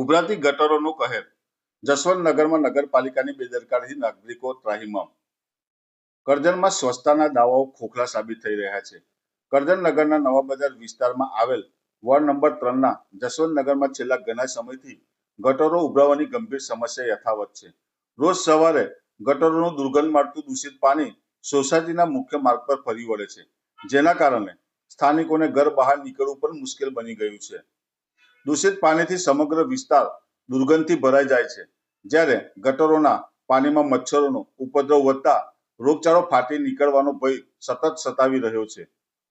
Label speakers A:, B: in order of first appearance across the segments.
A: ઉભરાતી ગટરોનું કહેર. જસવંતનગરમાં નગરપાલિકાની બેદરકારીથી નાગરિકો ત્રાહિમામ. કરજણમાં સ્વચ્છતાના દાવાઓ ખોખલા સાબિત થઈ રહ્યા છે. કરજણ નગરના નવા બજાર વિસ્તારમાં આવેલ વોર્ડ નંબર ત્રણના જસવંતનગરમાં છેલ્લા ઘણા સમયથી ગટરો ઉભરાવાની ગંભીર સમસ્યા યથાવત છે. રોજ સવારે ગટરોનું દુર્ગંધ મારતું દૂષિત પાણી સોસાયટીના મુખ્ય માર્ગ પર ફરી વળે છે. જેના કારણે સ્થાનિકોને ઘર બહાર નીકળવું પણ મુશ્કેલ બની ગયું છે. દૂષિત પાણીથી સમગ્ર વિસ્તાર દુર્ગંધથી ભરાઈ જાય છે. જ્યારે ગટરોના પાણીમાં મચ્છરોનો ઉપદ્રવ વધતા રોગચાળો ફાટી નીકળવાનો ભય સતત સતાવી રહ્યો છે.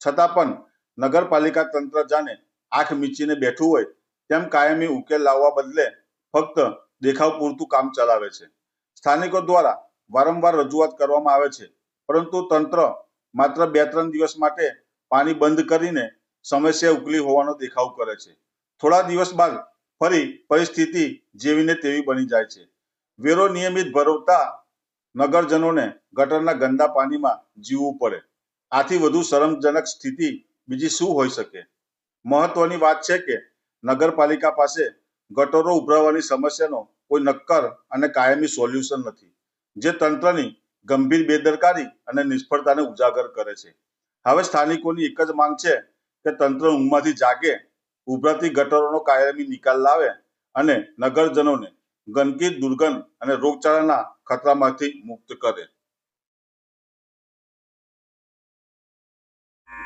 A: છતાં પણ નગરપાલિકા તંત્ર જાણે આંખ મીચીને બેઠું હોય તેમ કાયમી ઉકેલ લાવવા બદલે ફક્ત દેખાવ પૂરતું કામ ચલાવે છે. સ્થાનિકો દ્વારા વારંવાર રજૂઆત કરવામાં આવે છે. પરંતુ તંત્ર માત્ર બે ત્રણ દિવસ માટે પાણી બંધ કરીને સમસ્યા ઉકલી હોવાનો દેખાવ કરે છે. થોડા દિવસ બાદ ફરી પરિસ્થિતિ જેવીને તેવી બની જાય છે. વેરો નિયમિત ભરવતા નગરજનોને ગટરના ગંદા પાણીમાં જીવવું પડે. આથી વધુ શરમજનક સ્થિતિ બીજી શું હોઈ શકે? મહત્વની વાત છે કે નગરપાલિકા પાસે ગટરો ઉભરાવાની સમસ્યાનો કોઈ નક્કર અને કાયમી સોલ્યુશન નથી, જે તંત્રની ગંભીર બેદરકારી અને નિષ્ફળતાને ઉજાગર કરે છે. હવે સ્થાનિકોની એક જ માંગ છે કે તંત્ર ઊંઘમાંથી જાગે ઉભરાતી ગટરોનો કાયમી નિકાલ લાવે અને નગરજનોને ગંદકી દુર્ગંધ અને રોગચાળાના ખતરામાંથી મુક્ત કરે.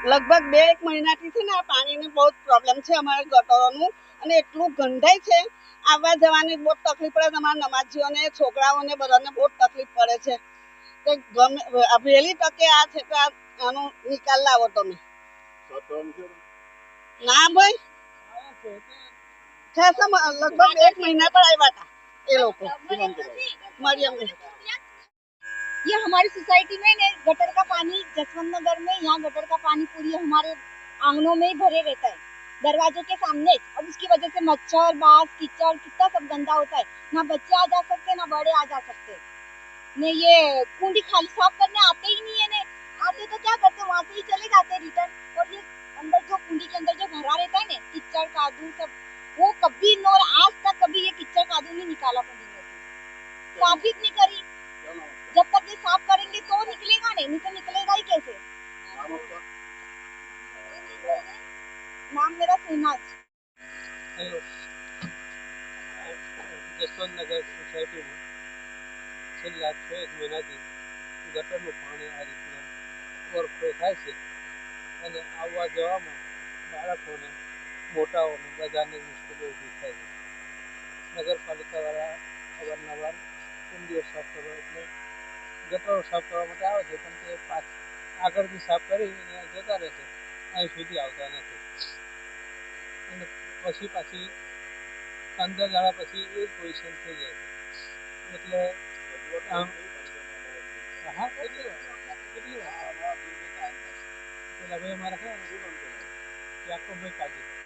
B: લગભગ બે એક મહિનાથી છે ને આ પાણીની બહુ પ્રોબ્લેમ છે અમારા ગટરોનું અને એટલું ગંધાય છે. આવવા જવાની બહુ તકલીફ પડે છે. અમારા નમાજીઓને છોકરાઓને બધાને બહુ તકલીફ પડે છે. તે ગમે વહેલી તકે આ છે તો આનો નિકાલ લાવો તમે. ના ભાઈ. છે સમ લગભગ એક મહિના પર આવ્યા હતા એ લોકો મરિયમ
C: ये हमारी सोसाइटी में ने गटर का पानी जसवंत नगर में यहाँ गटर का पानी पूरी हमारे आंगनों में ही भरे रहता है दरवाजों के सामने अब उसकी वजह से मच्छर बास कीचड़ कितना सब गंदा होता है ना बच्चे आ जा सकते ना बड़े आ जा सकते ने ये कुंडी खाली साफ करने आते ही नहीं है ने वो कभी नो आज तक कभी ये कीचड़ कादू नहीं निकाला कुंडी में से साफ ही नहीं करी जब तक ये साफ करेंगे तो निकलेगा नहीं नहीं तो निकलेगा ही कैसे नाम मेरा सेनाज
D: હેલો જસવંતનગર સોસાયટીમાં છેલ્લા છ એક મહિનાથી ગટરનું પાણી આ રીતના ઓવરફ્લો થાય છે અને આવવા જવામાં બાળકોને મોટાઓને બધાને મુશ્કેલી ઊભી છે. નગરપાલિકાવાળા અવારનવાર કુંડીઓ સાફ કરવા એટલે ગટરો સાફ કરવા માટે આવે છે પણ તે પાછ આગળથી સાફ કરી અને જતા રહે છે. અહીં સુધી આવતા નથી. અને પછી પાછી પંદર દાડા પછી એ જ પોઝિશન થઈ જાય છે. એટલે આમ હા કેટલી વાર? કેટલી વાર? પેલા ભાઈ અમારા ખરા યાકોબભાઈ કાજી